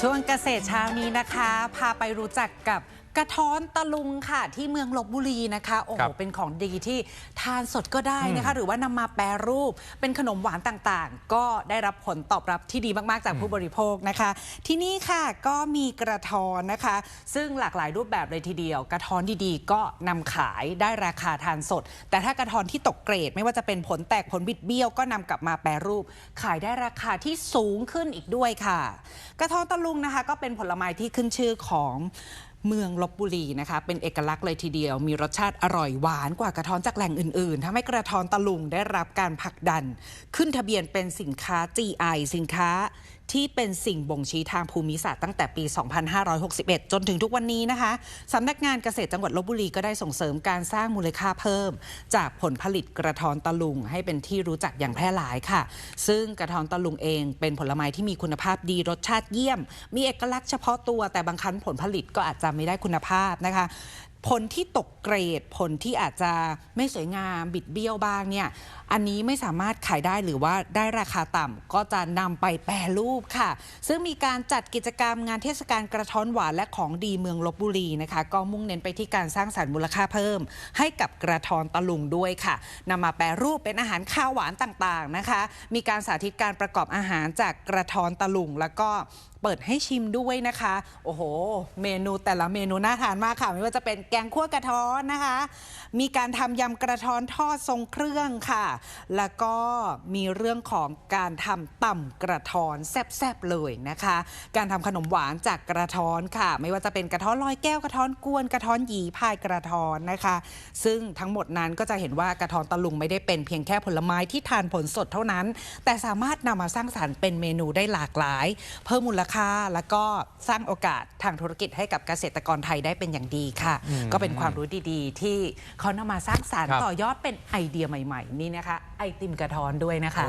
ช่วงเกษตรเช้านี้นะคะ พาไปรู้จักกับ กระท้อนตะลุงค่ะ ที่เมืองลบบุรีนะคะ โอ้โหครับเป็นของดีที่ทานสดก็ได้นะคะ หรือว่านำมาแปรรูปเป็นขนมหวานต่างๆ ก็ได้รับผลตอบรับที่ดีมากๆ จากผู้บริโภคนะคะ ที่นี่ค่ะก็มีกระท้อนนะคะ ซึ่งหลากหลายรูปแบบเลยทีเดียว กระท้อนดีๆ ก็นำขายได้ราคาทานสด แต่ถ้ากระท้อนที่ตกเกรด ไม่ว่าจะเป็นผลแตกผลบิดเบี้ยวก็นำกลับมาแปรรูป ขายได้ราคาที่สูงขึ้นอีกด้วยค่ะ กระท้อนตะลุงนะคะ ก็เป็นผลไม้ที่ขึ้นชื่อของ เมืองลบบุรีนะคะ เป็นเอกลักษณ์เลยทีเดียว มีรสชาติอร่อยหวานกว่ากระท้อนจากแหล่งอื่นๆทำให้กระท้อนตะลุงได้รับการผลักดัน ขึ้นทะเบียนเป็นสินค้า GI สินค้า ที่เป็นสิ่งบ่งชี้ทางภูมิศาสตร์ตั้งแต่ปี 2561 จนถึงทุกวันนี้นะคะสำนักงานเกษตรจังหวัดลบบุรีก็ได้ส่งเสริมการสร้างมูลค่าเพิ่ม จากผลผลิตกระท้อนตะลุง ให้เป็นที่รู้จักอย่างแพร่หลายค่ะ ซึ่งกระท้อนตะลุงเองเป็นผลไม้ที่มีคุณภาพดีรสชาติเยี่ยม มีเอกลักษณ์เฉพาะตัวแต่บางครั้งผลผลิตก็อาจจะไม่ได้คุณภาพนะคะ ผลที่ตกเกรด ผลที่อาจจะไม่สวยงามบิดเบี้ยวบ้างเนี่ยอันนี้ไม่สามารถขายได้หรือว่าได้ราคาต่ำก็จะนำไปแปรรูปค่ะ ซึ่งมีการจัดกิจกรรมงานเทศกาลกระท้อนหวานและของดีเมืองลบบุรีนะคะ ก็มุ่งเน้นไปที่การสร้างสรรค์มูลค่าเพิ่ม ให้กับกระท้อนตะลุงด้วยค่ะนำมาแปรรูปเป็นอาหารข้าวหวานต่างๆนะคะ มีการสาธิตการประกอบอาหารจากกระท้อนตะลุงแล้วก็เปิดให้ชิมด้วยนะคะ โอ้โห เมนูแต่ละเมนูน่าทานมากค่ะ ไม่ว่าจะเป็นกงคั่วกระท้อนนะคะ มีการทำยำกระท้อนทอดทรงเครื่องค่ะ แล้วก็มีเรื่องของการทำต่ำกระท้อนแซ่บๆเลยนะคะ การทำขนมหวานจากกระท้อนค่ะ ไม่ว่าจะเป็นกระท้อนลอยแก้วกระท้อนกวนกระท้อนหยีพายกระท้อนนะคะ ซึ่งทั้งหมดนั้นก็จะเห็นว่ากระท้อนตะลุงไม่ได้เป็นเพียงแค่ผลไม้ที่ทานผลสดเท่านั้น แต่สามารถนำมาสร้างสรรค์เป็นเมนูได้หลากหลาย เพิ่มมูลค่าแล้วก็สร้างโอกาสทางธุรกิจให้กับเกษตรกรไทยได้เป็นอย่างดีค่ะก็เป็นความรู้ดีๆ ที่เขานำมาสร้างสรรค์ครับต่อยอดเป็นไอเดียใหม่ ๆ นี่นะคะ ไอติมกระท้อนด้วยนะคะ